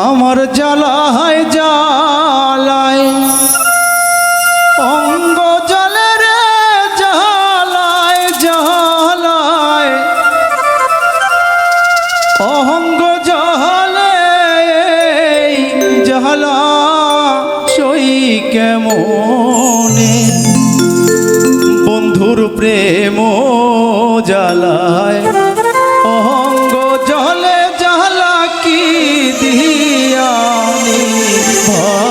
আমার জ্বালায় জ্বালায় অঙ্গ জলে রে জ্বালায় জ্বালায় অঙ্গ জলে জ্বালা সই কেমনে? বন্ধুর প্রেম জ্বালায় Oh